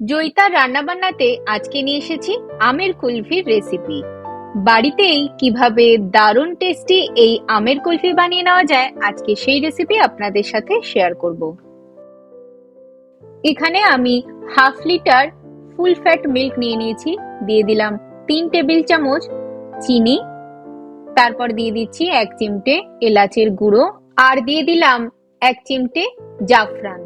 জয়িতার রান্নাবান্নাতে আজকে নিয়ে এসেছি আমের কুলফির রেসিপি বাড়িতেই কীভাবে দারুণ টেস্টি এই আমের কুলফি বানিয়ে নেওয়া যায়, আজকে সেই রেসিপি আপনাদের সাথে শেয়ার করব। এখানে আমি half litre full fat milk নিয়ে নিয়েছি, দিয়ে দিলাম তিন টেবিল চামচ চিনি, তারপর দিয়ে দিচ্ছি এক চিমটে এলাচের গুঁড়ো, আর দিয়ে দিলাম এক চিমটে জাফরান।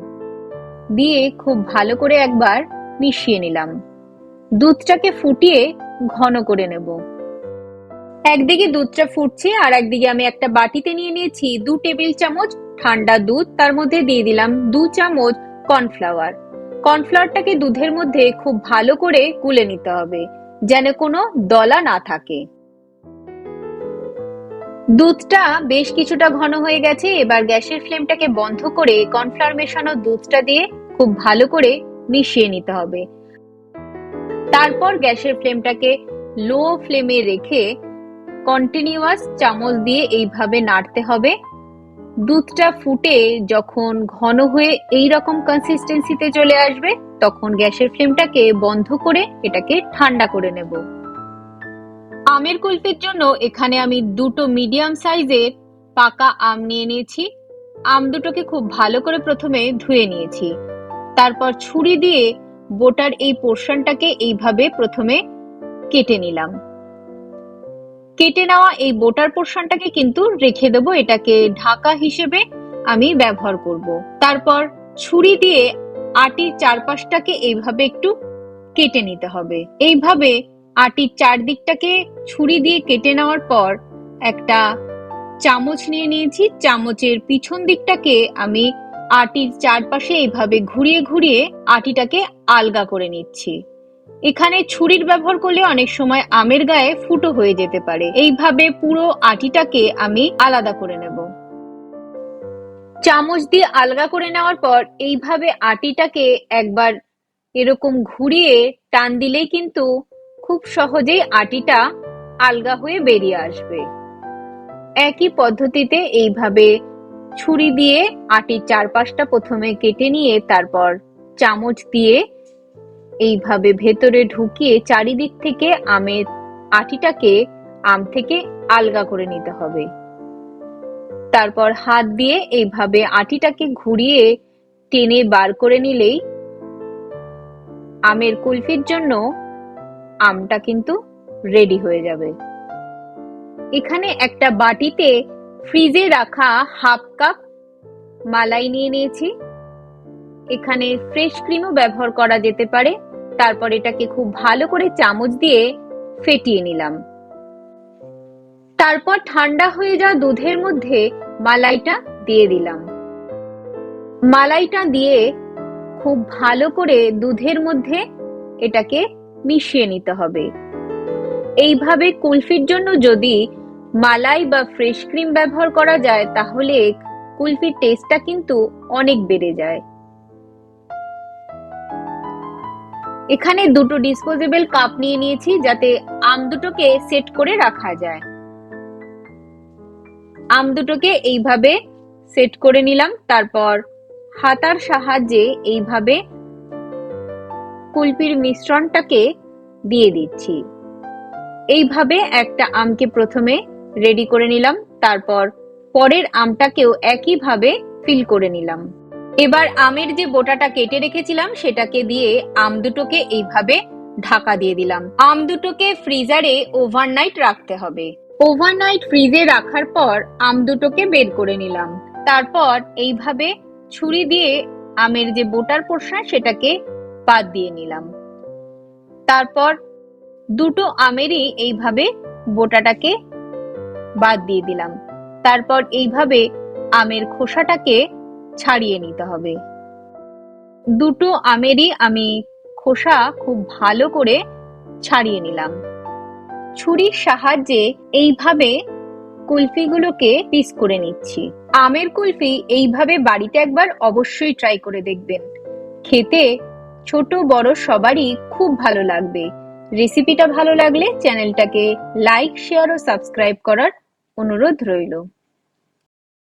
দিয়ে খুব ভালো করে একবার মিশিয়ে নিলাম। দুধটাকে ফুটিয়ে ঘন করে নেব। একদিকে দুধটা ফুটছে আর একদিকে আমি একটা বাটিতে নিয়ে নিয়েছি দু টেবিল চামচ ঠান্ডা দুধ, তার মধ্যে দিয়ে দিলাম দু চামচ কর্নফ্লাওয়ার। কর্নফ্লাওয়ারটাকে দুধের মধ্যে খুব ভালো করে গুলে নিতে হবে, যেন কোনো দলা না থাকে। দুধটা বেশ কিছুটা ঘন হয়ে গেছে, এবার গ্যাসের ফ্লেমটাকে বন্ধ করে কর্নফ্লাওয়ার মেশানো দুধটা দিয়ে খুব ভালো করে মিশিয়ে নিতে হবে। তারপর গ্যাসের ফ্লেমটাকে লো ফ্লেমে রেখে কন্টিনিউয়াস চামচ দিয়ে এইভাবে নাড়তে হবে। দুধটা ফুটে যখন ঘন হয়ে এই রকম কনসিস্টেন্সিতে চলে আসবে, তখন গ্যাসের ফ্লেমটাকে বন্ধ করে এটাকে ঠান্ডা করে নেব। আমের কুলফির জন্য এখানে আমি দুটো মিডিয়াম সাইজের পাকা আম নিয়ে নিয়েছি। আম দুটোকে খুব ভালো করে প্রথমে ধুয়ে নিয়েছি। তারপর ছুরি দিয়ে বোটার এই পোর্শনটাকে এইভাবে প্রথমে কেটে নিলাম। কেটে নেওয়া এই বোটার পোর্শনটাকে কিন্তু রেখে দেবো, এটাকে ঢাকা হিসেবে আমি ব্যবহার করব। তারপর ছুরি দিয়ে আটির চারপাশটাকে এইভাবে একটু কেটে নিতে হবে। এইভাবে আটির চারদিকটাকে ছুরি দিয়ে কেটে নেওয়ার পর একটা চামচ নিয়ে নিয়েছি। চামচের পিছন দিকটাকে আমি আটির চারপাশে এইভাবে ঘুরিয়ে ঘুরিয়ে আটিটাকে আলগা করে নিচ্ছি। এখানে ছুরির ব্যবহার করলে অনেক সময় আমের গায়ে ফুটো হয়ে যেতে পারে। এইভাবে পুরো আটিটাকে আমি আলাদা করে নেব। চামচ দিয়ে আলগা করে নেওয়ার পর এইভাবে আটিটাকে একবার এরকম ঘুরিয়ে টান দিলেই কিন্তু খুব সহজেই আটিটা আলগা হয়ে বেরিয়ে আসবে। একই পদ্ধতিতে এইভাবে ছুরি দিয়ে আটির চারপাশটা প্রথমে কেটে নিয়ে তারপর চামচ দিয়ে এইভাবে ভেতরে ঢুকিয়ে চারিদিক থেকে আমের আটিটাকে আম থেকে আলগা করে নিতে হবে। তারপর হাত দিয়ে এইভাবে আটিটাকে ঘুরিয়ে টেনে বার করে নিলেই আমের কুলফির জন্য আমটা কিন্তু রেডি হয়ে যাবে। এখানে একটা বাটিতে ফ্রিজে রাখা হাফ কাপ মালাই নিয়ে নিয়েছি। এখানে ফ্রেশ ক্রিমও ব্যবহার করা যেতে পারে। তারপর এটাকে খুব ভালো করে চামচ দিয়ে ফেটিয়ে নিলাম। তারপর ঠান্ডা হয়ে যাওয়া দুধের মধ্যে মালাইটা দিয়ে দিলাম। মালাইটা দিয়ে খুব ভালো করে দুধের মধ্যে এটাকে মিশিয়ে নিতে হবে। এইভাবে কুলফির জন্য যদি মালাই বা ফ্রেশ ক্রিম ব্যবহার করা যায়, তাহলে কুলফির টেস্টটা কিন্তু অনেক বেড়ে যায়। এখানে দুটো ডিসপোজেবল কাপ নিয়ে নিয়েছি, যাতে আম দুটোকে সেট করে রাখা যায়। আম দুটোকে এইভাবে সেট করে নিলাম, তারপর হাতার সাহায্যে এইভাবে কুলপির মিশ্রণটাকে দিয়ে দিচ্ছি। এইভাবে একটা আমকে প্রথমে রেডি করে নিলাম, তারপর পরের আমটাকেও একইভাবে ফিল করে নিলাম। এবার আমের যে বোটাটা কেটে রেখেছিলাম, সেটাকে দিয়ে আম দুটোকে এইভাবে ঢাকা দিয়ে দিলাম। আম দুটোকে ফ্রিজারে ওভারনাইট রাখতে হবে। ওভারনাইট ফ্রিজে রাখার পর আম দুটোকে বের করে নিলাম। তারপর এইভাবে ছুরি দিয়ে আমের যে বোটার পোর্শন, সেটাকে বাদ দিয়ে নিলাম। তারপর দুটো আমেরই এইভাবে বোটাটাকে বাদ দিয়ে দিলাম। তারপর এইভাবে আমের খোসাটাকে ছাড়িয়ে নিতে হবে। দুটো আমেরই আমি খোসা খুব ভালো করে ছাড়িয়ে নিলাম। ছুরির সাহায্যে এইভাবে কুলফিগুলোকে পিস করে নিচ্ছি। আমের কুলফি এইভাবে বাড়িতে একবার অবশ্যই ট্রাই করে দেখবেন। খেতে ছোট বড় সবারই খুব ভালো লাগবে। রেসিপিটা ভালো লাগলে চ্যানেলটাকে লাইক, শেয়ার ও সাবস্ক্রাইব করার অনুরোধ রইল।